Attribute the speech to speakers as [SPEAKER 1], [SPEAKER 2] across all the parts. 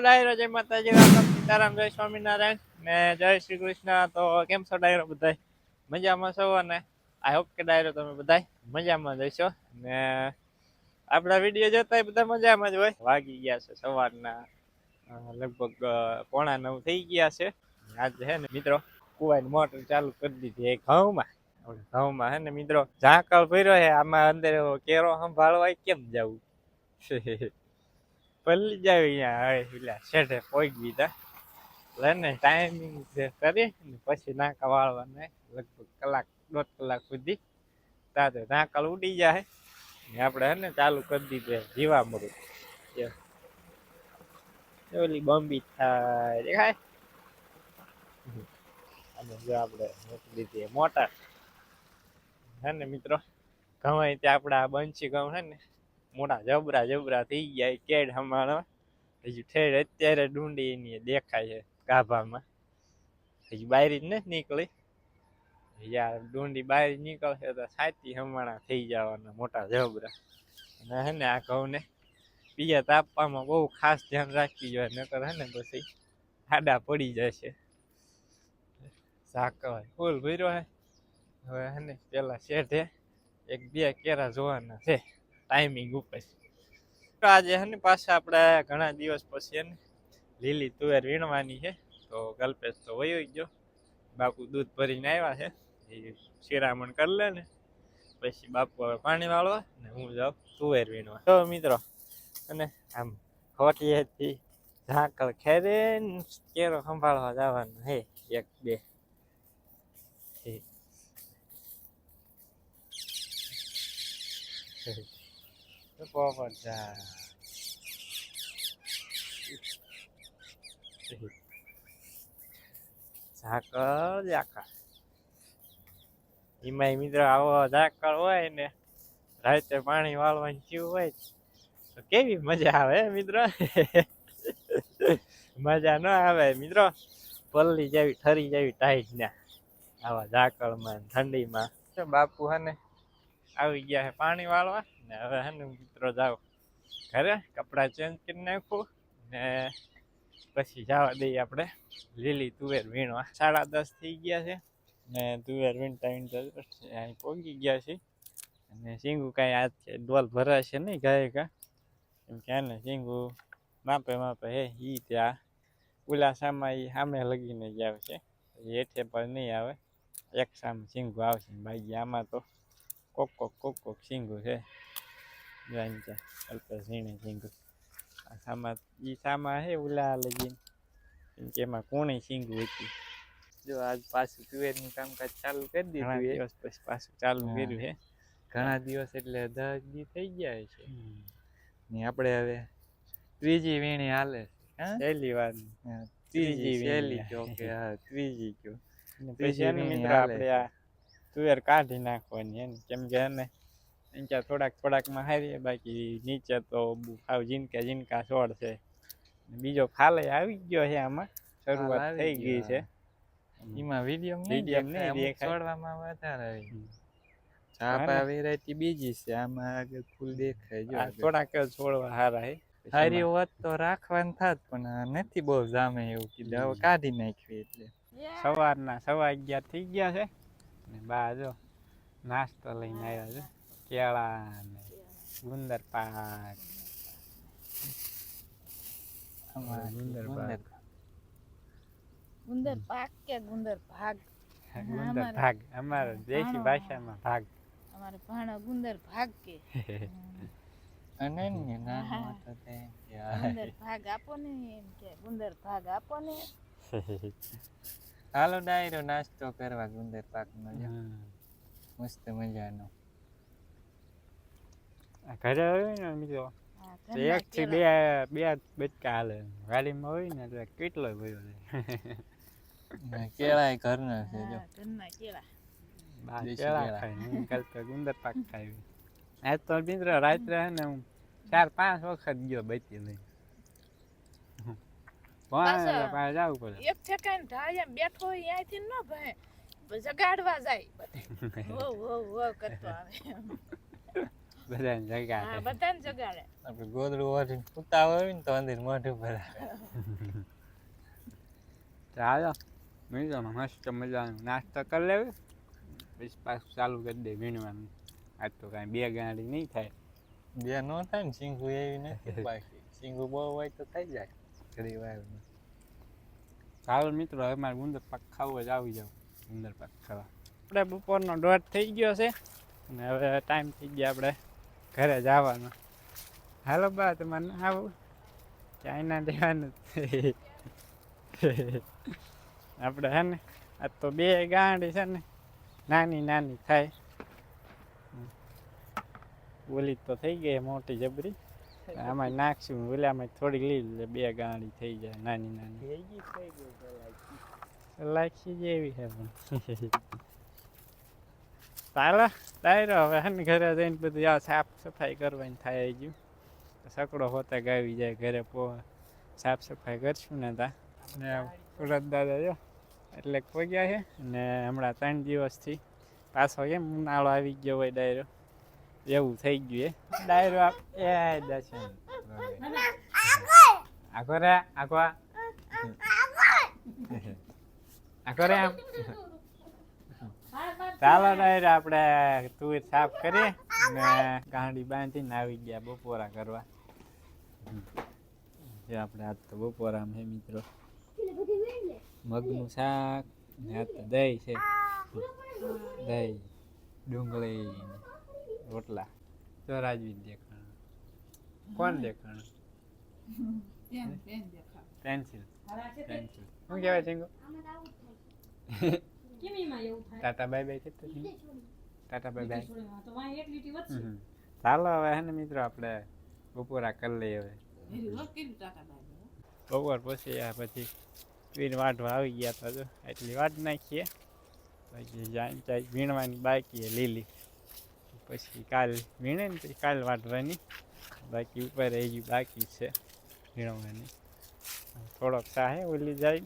[SPEAKER 1] ડાયરો, જય માતાજી રામ રામ સીતારામ, જય સ્વામિનારાયણ ને જય શ્રી કૃષ્ણ. તો કેમ છો ડાયરો બધા મજામાં છો? અને આઈ હોપ કે ડાયરો તમે બધાય મજામાં જશો ને આપણા વીડિયો જોતા બધા મજામાં જ હોય. વાગી ગયા છે સવારના લગભગ પોણા નવ થઈ ગયા છે. આજે હે ને મિત્રો કુવાની મોટર ચાલુ કરી દીધી એ ઘઉંમાં. ઘઉંમાં હે ને મિત્રો, ઝાંકળ ભર્યો છે આમાં અંદર કેરો સંભાળવા કેમ જવું? પલ્લી જાય અહીંયા હવે પેલા શેઠે પહોંચી દીધા એટલે ને ટાઈમિંગ કરી ને પછી નાકા વાળવાને લગભગ કલાક, દોઢ કલાક સુધી તાતે નાકલ ઉડી જાય. ને આપણે હે ને ચાલુ કરી દીધું જીવા મળ્યું ઓલી બોમ્બી થાય, દેખાય? અને જો આપણે મૂકી દીધી મોટર. હે ને મિત્રો ઘઉં ત્યાં આપણા આ બંસી ઘઉં હે ને મોટા જબરા જબરા થઈ એ કેડ હમણાં. હજી ઠેર અત્યારે ડુંડી એની દેખાય છે ગાભામાં. હજી બાયરી જ નથી નીકળી. યાર ડુંડી બહાર નીકળશે તો સાચી હમણાં થઈ જવાના મોટા જબરા. અને હે ને આ ઘઉંને બીજા તાપવામાં બહુ ખાસ ધ્યાન રાખવી જોઈએ, નકર હે ને પછી આડા પડી જશે. સાકર ફૂલ ભર્યો હે હવે હે ને પેલા શેઠે એક બે કેરા જોવાના છે. ટાઈમિંગ ઉપર. આજે હે ને પાછા આપણે ઘણા દિવસ પછી એને લીલી તુવેર વીણવાની છે. તો ગલ્પેશ તો વયો ગયો. બાપુ દૂધ ભરીને આવ્યા છે. એ શિરામણ કરી લે ને. પછી બાપુ હવે પાણી વાળવા ને હું જાઉં તુવેર વીણવા. તો મિત્રો, અને આમ ખોટીએથી ઝાંકળ ખેરે કેરો સંભાળવા જવાનું હે એક બે હે. તો ઝાકળ ઝાકળ એમાંય મિત્રો આવો ઝાકળ હોય ને. રાતે પાણી વાળવાની થયું હોય તો કેવી મજા આવે મિત્રો? મજા ન આવે મિત્રો. પલ્લી જેવી ઠરી જેવી ટાઈટ ને. આવા ઝાકળમાં ઠંડીમાં. બાપુ હને આવી ગયા છે પાણી વાળવા. ને હવે હે ને મિત્રો જાવ ઘરે, કપડાં ચેન્જ કરી નાખું ને પછી જવા દઈએ આપણે લીલી તુવેર વીણવા. સાડા દસ થઈ ગયા છે ને તુવેર વીણતા વીણતા અહીં પહોંચી ગયા છે અને સિંગુ કાંઈ આજ ડોલ ભરાશે નહીં ગાય કા? એમ કે ને સિંગુ માપે માપે હે એ ત્યાં ઉલાસામાં એ સામે લગીને જ આવશે પછી હેઠે પર નહીં આવે. એક સામે સિંગુ આવશે બાકી આમાં તો કોક કોક કોક કોક સિંગુ છે. છે અલ્પેશ ઝીણે સિંગુ આ સામા ઈ સામા હે ઉલા લગીને કે એમાં કોણે સિંગુ હતી જો આજ પાછું તુવેરનું કામકાજ ચાલુ કરી દીધું દિવસ પછી પાછું ચાલુ. કર્યું હે.
[SPEAKER 2] ઘણા દિવસ એટલે દસ દી થઈ ગયા છે. ને આપણે હવે ત્રીજી વીણી હાલે?
[SPEAKER 1] પહેલી વાર ત્રીજી.
[SPEAKER 2] સહેલી કયો કે હા ત્રીજી કયો
[SPEAKER 1] પછી એને
[SPEAKER 2] વીણી
[SPEAKER 1] આપણે આ તુવેર કાઢી નાખવાની એને કેમ કે એને અહીંયા થોડાક થોડાકમાં હારીએ બાકી નીચે તો હાવ ઝીનકા ઝીનકા છોડ છે. બીજો ફાલે આવી ગયો છે આમાં શરૂઆત
[SPEAKER 2] આવી
[SPEAKER 1] થઈ ગઈ છે.
[SPEAKER 2] એમાં વીડિયો
[SPEAKER 1] વીડિયો નહીં દેખાય.
[SPEAKER 2] છોડવામાં વધારે આવી.
[SPEAKER 1] હમ.
[SPEAKER 2] ચાપા વેરાયટી બીજી છે આમાં આગળ ફૂલ દેખાય જો
[SPEAKER 1] થોડાક છોડવા હારા છે.
[SPEAKER 2] હારી હોત તો રાખવાનું થાત પણ નથી બહુ જામે એવું કીધું. હવે. કાઢી નાખવી એટલે.
[SPEAKER 1] સવારના સવા અગિયાર થઈ ગયા છે. ને બા જો નાસ્તો લઈને આવ્યા છે. કેળા ને ગુંદર પાક ગુંદર પાક.
[SPEAKER 3] ગુંદર પાક કે ગુંદર ભાગ
[SPEAKER 1] ગુંદર
[SPEAKER 3] અમારે-
[SPEAKER 1] ભાગ અમારે દેશી. ભાષામાં ભાગ
[SPEAKER 3] અમારે ભાણો ગુંદર ભાગ કે
[SPEAKER 2] અને ને નાનું તે કે
[SPEAKER 3] ગુંદર ભાગ આપો ને એમ કે ગુંદર ભાગ આપો ને
[SPEAKER 2] હાલો ડાયરો નાસ્તો કરવા ગુંદર પાક મજા મસ્ત મજાનો
[SPEAKER 1] આ ઘરે હોય ને મિત્રો
[SPEAKER 3] હા,
[SPEAKER 1] તો
[SPEAKER 3] ઘરના
[SPEAKER 1] એક થી બે
[SPEAKER 3] કેળા.
[SPEAKER 1] બે બચકા હાલે ગાડીમાં હોય ને એટલે કેટલો ભર્યો
[SPEAKER 2] ને કેળાય ઘરના છે જો
[SPEAKER 3] હા, ઘરના કેળા
[SPEAKER 1] બા
[SPEAKER 2] દેશી
[SPEAKER 1] કેળા
[SPEAKER 2] કેળા.
[SPEAKER 1] ખાય ને કાલ તો ગુંદર પાક ખાય આજ તો મિત્રો રાત્રે હે ને હું ચાર પાંચ વખત ગયો બચી લઈ
[SPEAKER 3] પાછા-
[SPEAKER 1] પાસે જવું પડે
[SPEAKER 3] એક ઠેકાણે ઢાળિયા બેઠો હોય ત્યાંથી ન ભે જગાડવા જાય બધે વો વો વો કરતો આવે
[SPEAKER 1] બધાને જગાડે.
[SPEAKER 3] હા બધાને જગાડે.
[SPEAKER 2] આપણે ગોદડું ઓઢીને સૂતા હોય ને તો અંદર મોઢું ભરાવે
[SPEAKER 1] ચાલો મિત્રો મસ્ત મજાનો નાસ્તો કરી લેવી. પછી પાછું ચાલુ કરી દે વીણવાનું. આજ તો કાંઈ બે ગાડી નહીં થાય.
[SPEAKER 2] બે નો થાય ને સિંગુ એવી નથી બાકી. સિંગુ બહુ હોય તો થઈ જાય ઘડી વારમાં
[SPEAKER 1] ચાલો મિત્રો હવે મારે ગુંદર પાક ખાવો જ આવી જાવ. ગુંદર પાક ખાવા. આપણે બપોરનો દોઢ થઈ ગયો છે. અને હવે ટાઈમ થઈ ગયો આપણે ઘરે જવાનું હાલો બા તમારે આવું? ચાઇના દેવાનું. આપણે હે ને આ તો બે ગાંડી છે ને નાની નાની થાય. ઓલી તો થઈ ગઈ મોટી જબરી. આમાં નાખશું ઓલામાં થોડી એટલે બે ગાંડી થઈ જાય નાની નાની. લાખી જેવી છે પણ. ચાલો ડાયરો હવે હે ને ઘરે જઈને બધું આ સાફ સફાઈ કરવાની થાય ગયું સકડો હોતા ગાવી જાય ઘરે પો, સાફ સફાઈ કરશું ને તા. ને સુરત દાદા જો, એટલે પગ્યા છે ને હમણાં ત્રણ દિવસથી પાછો કેમ ઉનાળો આવી ગયો હોય ડાયરો. એવું થઈ ગયું એ. ડાયરો આપ, એ દર્શન આખો રે આખો. આખો રે આમ. ચાલો ડાયર આપણે તુર સાફ કરીએ ને ગાંડી બાંધીને આવી ગયા બપોરા કરવા. જે આપણે આજ તો બપોરામાં છે મિત્રો. મગનું શાક ને આ તો દહીં છે. દહીં ડુંગળી રોટલા. તો રાજવી દેખાણ. કોણ દેખાણ? પેન્સિલ પેન્સિલ શું કહેવાય ચિંગો ટાટા બાય બાય કહેતો? Tata bye bye. હમ. ચાલો હવે હે ને મિત્રો આપણે બપોરા કરી લઈએ હવે. બપોર પછી આ પછી પીર વાટવા આવી ગયા તો જો એટલી વાટ નાખીએ. પછી જાય જાય વીણવાની બાકી લીલી. પછી કાલ વીણે ને પછી કાલ વાટવાની બાકી ઉપર એ બાકી છે વીણવાની. થોડોક સાહે ઓલી જાય.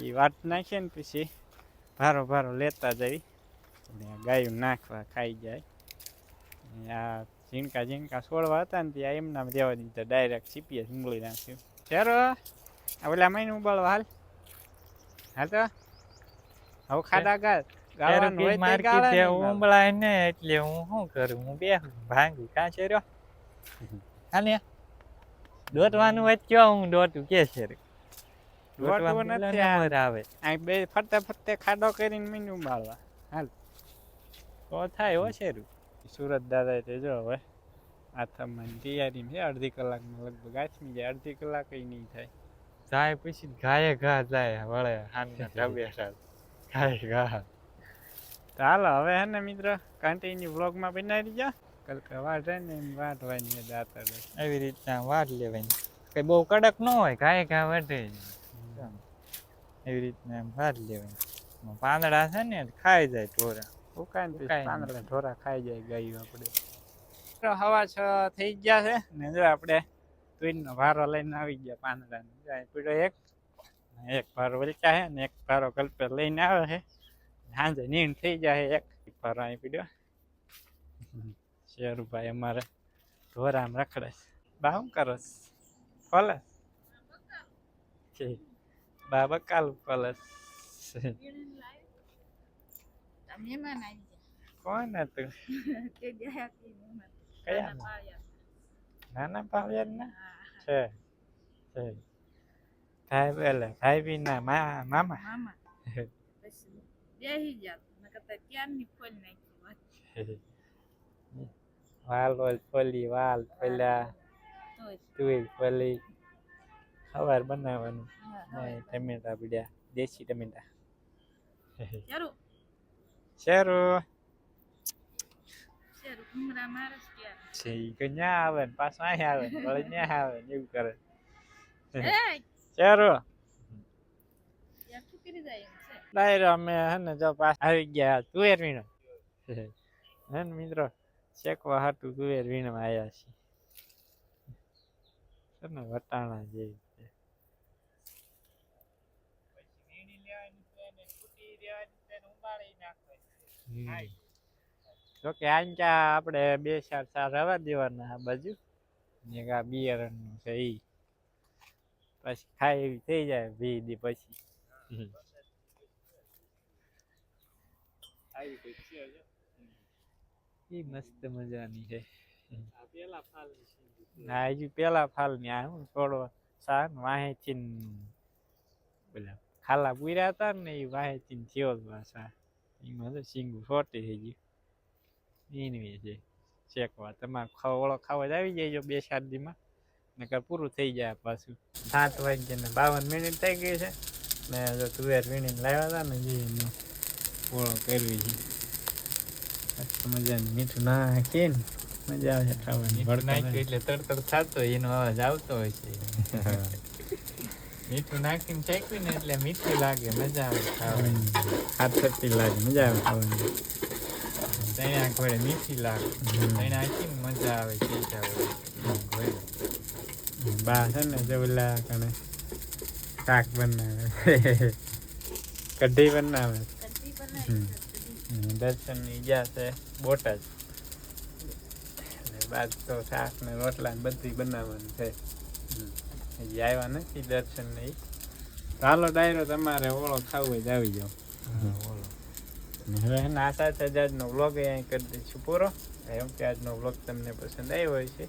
[SPEAKER 1] એ વાટ નાખીએ ને પછી ભારો ભારો લેતા જઈ અને ગાયું નાખવા ખાઈ જાય. આ ઝીણકા ઝીણકા છોડવા હતા ને ત્યાં એમના દેવા દીધા. ડાયરેક્ટ સીપીએ ઉંગળી નાખ્યું. ચાલો આ પેલા મહિને ઉબાળવા હાલ. હા તો. હવે ખાડા ગાળ.
[SPEAKER 2] ઉંબળાય ને એટલે હું શું કરું? હું બે ભાંગી કાં છે રહ્યો? હાલે દોટવાનું કયો હું દોટું કે છે દોટવાનું
[SPEAKER 1] નથી
[SPEAKER 2] આવે.
[SPEAKER 1] અહીં બે ફરતે ફરતે ખાડો કરીને ઉબાળવા હાલ. તો થાય હો શેરું. સુરત દાદા તે જો હવે આથમવાની તૈયારી છે. અડધી કલાકમાં લગભગ આથમી જાય. અડધી કલાક નહીં થાય.
[SPEAKER 2] જાય પછી ગાયે ઘા જાય. વળે ઢબે ગાયે ઘા.
[SPEAKER 1] હાલો હવે હે ને મિત્ર કન્ટિન્યુ વ્લોગમાં બનાવી જા. કલકા વાટ ને એમ વાટવાની દાતર
[SPEAKER 2] એવી રીતના વાર લેવાની કઈ બહુ કડક ન હોય. ઘાય ઘા એવી રીતના એમ ભાત લેવાય. પાંદડા છે ને ખાઈ જાય ઢોરા. ઉકાઈ.
[SPEAKER 1] પાંદડા ઢોરા ખાઈ જાય ગાયું આપણે. હવા છ થઈ ગયા છે. ને જો આપણે તુઈનો ભારો લઈને આવી ગયા પાંદડાનો. જાય પીડો એક એક ભારો વલચા છે ને એક ભારો કલ્પે લઈને આવે છે. સાંજે નીણ થઈ જાય એક ભારો અહીં પીડ્યો શેરુભાઈ અમારે ઢોરામ રખડે છે. બા શું કરો કોલસ છે બા બકાલ કોલસ
[SPEAKER 3] મહેમાન આવી
[SPEAKER 1] કોણ હતું
[SPEAKER 3] ગયા તે ગયા તે મહેમાન
[SPEAKER 1] na.
[SPEAKER 3] Che.
[SPEAKER 1] નાના પાવ્યા ના છે છે ma, mama. Mama. Dia hijab, મા મામા
[SPEAKER 3] મામા પછી બેહી wal નકર તો ત્યારની ખોલ નાખી વાત તોય.
[SPEAKER 1] ખબર બનાવવાનું ટમેટા પીડ્યા દેશી ટમેટા. શેરું? આવે ને પાછો અહીંયા આવે ને વળી ન્યા આવે ને એવું કરે શેરું? ડાયરો અમે હે ને જો પાસ આવી ગયા તુવેર વીણો હે ને મિત્રો શેકવા હાટું તુવેર વીણવા આવ્યા છીએ. વટાણા જેવી. છે હમ. કે આંચા આપણે બે ચાર ચાર રવા દેવાના આ બાજુ. ને આ બિયારણનું છે એ પછી ખાય એવી થઈ જાય ભી દી પછી. એ મસ્ત મજાની છે. ના હજુ પેલા ફાલની આ હું થોડો સાન વાહે પેલા ખાલા પૂર્યા હતા ને એ વાહે ચીન થયો જ પાછા એમાં તો સિંગું ફોટી થઈ ગયું એની છે શેકવા તમારે ખાવા ઓળો ખાવા જ આવી જાય બે સાત દીમાં નકર પૂરું થઈ જાય પાછું સાત વાગ્યા ને બાવન મિનિટ થઈ ગઈ છે ને જો તુવેર વીણીને લાવ્યા હતા ને જે એનો ઓળો કરવી છે મજાની મીઠું નાખીને મજા આવે છે ખાવાની
[SPEAKER 2] એટલે તડતડ થતો હોય એનો અવાજ આવતો હોય છે મીઠું નાખીને શેકવી ને એટલે મીઠું લાગે મજા આવે ખાવાની.
[SPEAKER 1] હાથ થતી લાગે મજા આવે ખાવાની.
[SPEAKER 2] તૈણા ઘોડે મીઠી લાગે. તૈણા નાખીને મજા આવે ચીચા
[SPEAKER 1] બા છે ને જો ઓલા કણે શાક બનાવે. કઢી બનાવે. હમ.
[SPEAKER 3] બનાવી છે,
[SPEAKER 1] દર્શનની ગયા છે બોટાદ. બાદ તો શાક ને રોટલા ને બધી બનાવવાનું છે. હમ. હજી આવ્યા નથી દર્શન ને ઈ. ચાલો ડાયરો તમારે ઓળો ખાવું હોય તો આવી જાઓ. હવે એના આશા છે આજનો વ્લોગ અહીં કરી દઈશું પૂરો. એમ કે આજનો વ્લોગ તમને પસંદ આવ્યો હોય છે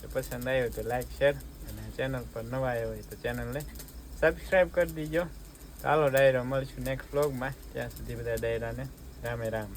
[SPEAKER 1] તો પસંદ આવ્યો તો લાઈક શેર અને ચેનલ પર નવા આવ્યો હોય તો ચેનલને સબસ્ક્રાઈબ કરી દીજો. ચાલો ડાયરો મળશું નેક્સ્ટ વ્લોગમાં ત્યાં સુધી બધા ડાયરાને રામે રામ.